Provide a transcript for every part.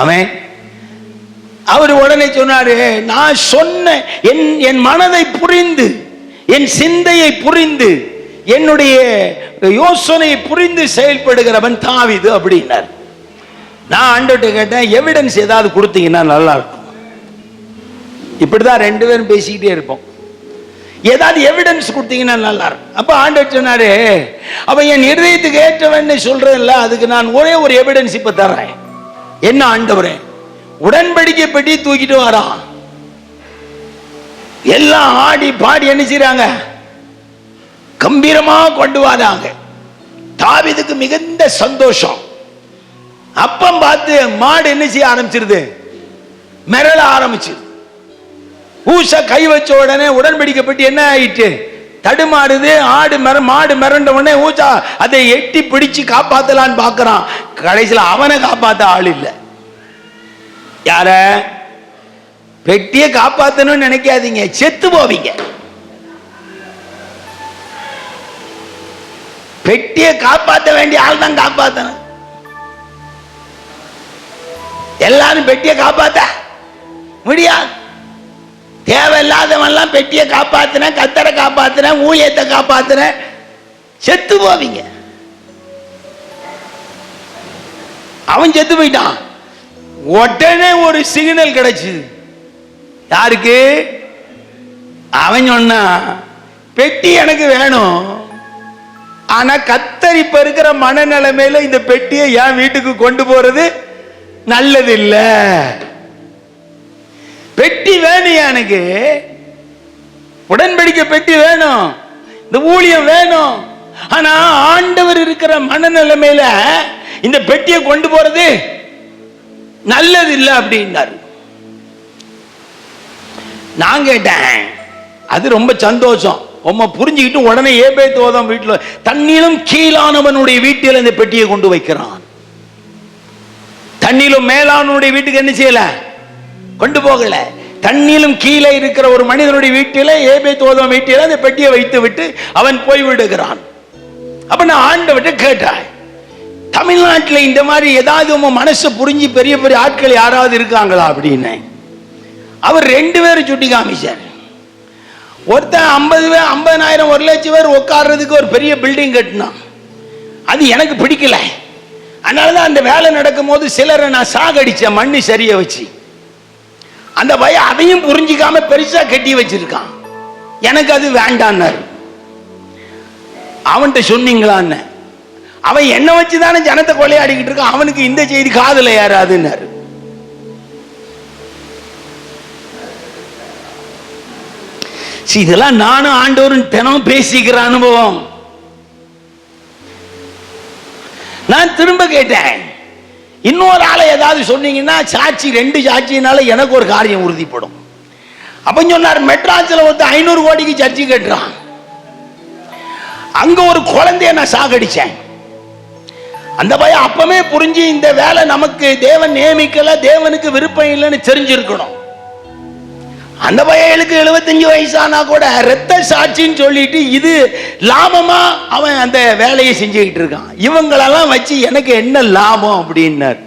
அவன் அவர் உடனே சொன்னாரு நான் சொன்ன என் என் மனதை புரிந்து என் சிந்தையை புரிந்து என்னுடைய யோசனையை புரிந்து செயல்படுகிறவன் தாவிது அப்படின்னார். நான் ஆண்டோட்ட கேட்டேன் எவிடன்ஸ் ஏதாவது கொடுத்தீங்கன்னா நல்லா இருக்கும் இப்படிதான் ரெண்டு பேரும் பேசிக்கிட்டே இருப்போம். ஏதாவது எவிடன்ஸ் கொடுத்தீங்கன்னா நல்லா இருக்கும் அப்போ ஆண்டவர் சொன்னாரு அவன் என் இருதயத்துக்கு ஏற்றவன்னு சொல்றேன்ல அதுக்கு நான் ஒரே ஒரு எவிடன்ஸ் இப்போ தர்றேன். என்ன ஆண்டவரே? உடன்படிக்கை பெட்டி தூக்கிட்டு வரான் எல்லாம் ஆடி பாடி என்ன செய்றாங்க? கம்பீரமா கொண்டு வராங்க தாவிதுக்கு மிகுந்த சந்தோஷம். அப்பம் பார்த்து மாடு என்ன செய்ய ஆரம்பிச்சிருது? மிரள ஆரம்பிச்சு ஊச கை வச்ச உடனே உடன்படிக்கப்பட்டு என்ன ஆயிட்டு? தடுமாடுது ஆடு மிர மாடு மிரண்ட உடனே ஊச்சா அதை எட்டி பிடிச்சு காப்பாத்தலான்னு பார்க்குறான். கடைசியில் அவனை காப்பாத்த ஆள் இல்லை. யார? பெட்டியை காப்பாத்தணும்னு நினைக்காதீங்க செத்து போவீங்க. பெட்டியை காப்பாத்த வேண்டிய ஆள் தான் காப்பாத்தணும். எல்லாரும் பெட்டியை காப்பாத்த முடியாது. தேவையில்லாதவன்லாம் பெட்டியை காப்பாத்தின கத்தரை காப்பாத்தின ஊழியத்தை காப்பாத்தின செத்து போவீங்க. அவன் செத்து போயிட்டான். உடனே ஒரு சிக்னல் கிடைச்சுது யாருக்கு? அவன் சொன்னா பெட்டி எனக்கு வேணும். ஆனா கத்தர் இப்ப இருக்கிற மனநிலைமையில இந்த பெட்டியை என் வீட்டுக்கு கொண்டு போறது நல்லது இல்லை பெட்டி வேணும் எனக்கு? உடன்படிக்கை பெட்டி வேணும். இந்த ஊழியம் வேணும். ஆனா ஆண்டவர் இருக்கிற மனநிலைமையில இந்த பெட்டியை கொண்டு போறது நல்லது இல்லை அப்படின்னாரு. நான் கேட்டேன் அது ரொம்ப சந்தோஷம். உம்மை புரிஞ்சுக்கிட்டு உடனே ஏபே தோதம் வீட்டில் தண்ணீரும் கீழானவனுடைய வீட்டில் இந்த பெட்டியை கொண்டு வைக்கிறான். தண்ணீரும் மேலானுடைய வீட்டுக்கு என்ன செய்யலை? கொண்டு போகல. தண்ணிலும் கீழே இருக்கிற ஒரு மனிதனுடைய வீட்டில ஏபே தோதம் வீட்டில அந்த பெட்டியை வைத்து விட்டு அவன் போய் விடுகிறான். அப்ப நான் ஆண்டவர்கிட்ட கேட்டேன் தமிழ்நாட்டில் இந்த மாதிரி ஏதாவது உங்க மனசு புரிஞ்சு பெரிய பெரிய ஆட்கள் யாராவது இருக்காங்களா? அப்படின்னு. அவர் ரெண்டு பேரும் சுட்டி காமிச்சார். ஒருத்தன் ஐம்பது பேர் ஐம்பதனாயிரம் ஒரு லட்சம் பேர் உட்காடுறதுக்கு ஒரு பெரிய பில்டிங் கட்டினான். அது எனக்கு பிடிக்கல. அதனால தான் அந்த வேலை நடக்கும் போது சிலரை நான் சாகடிச்சேன் மண்ணு சரியை வச்சு. அந்த பையன் அதையும் புரிஞ்சிக்காம பெருசா கட்டி வச்சிருக்கான். எனக்கு அது வேண்டான்னாரு. அவன்கிட்ட சொன்னீங்களான்னு. அவன் என்ன வச்சு தானே ஜனத்தை கொள்ளையாடிக்கிட்டு இருக்கான். அவனுக்கு இந்த செய்தி காதல யாராதுன்னாரு இதெல்லாம் நானும் ஆண்டோரும் தினம் பேசிக்கிற அனுபவம். நான் திரும்ப கேட்டேன். இன்னொரு ஆளை ஏதாவது சொன்னீங்கன்னா சாட்சி ரெண்டு சாட்சினால எனக்கு ஒரு காரியம் உறுதிப்படும். அப்போ சொன்னார் மெட்ராஸில் வந்து ஐநூறு கோடிக்கு சர்ச்சை கட்டுறான். அங்கே ஒரு குழந்தைய நான் சாகடிச்சேன். அந்த பையன் அப்பவே புரிஞ்சு இந்த வேலை நமக்கு தேவன் நியமிக்கல தேவனுக்கு விருப்பம் இல்லைன்னு தெரிஞ்சிருக்கணும். அந்த பயலுக்கு எழுபத்தஞ்சு வயசானா கூட ரத்த சாட்சின்னு சொல்லிட்டு இது லாபமா அவன் அந்த வேலையை செஞ்சுக்கிட்டு இருக்கான். இவங்களெல்லாம் வச்சு எனக்கு என்ன லாபம் அப்படின்னார்.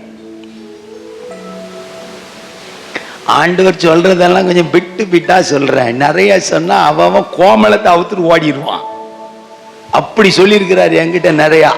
ஆண்டவர் சொல்றதெல்லாம் கொஞ்சம் பிட்டு பிட்டா சொல்றேன். நிறைய சொன்னா அவன் அவன் கோமலத்தை அவுத்துட்டு ஓடிடுவான் அப்படி சொல்லியிருக்கிறார் என்கிட்ட நிறையா.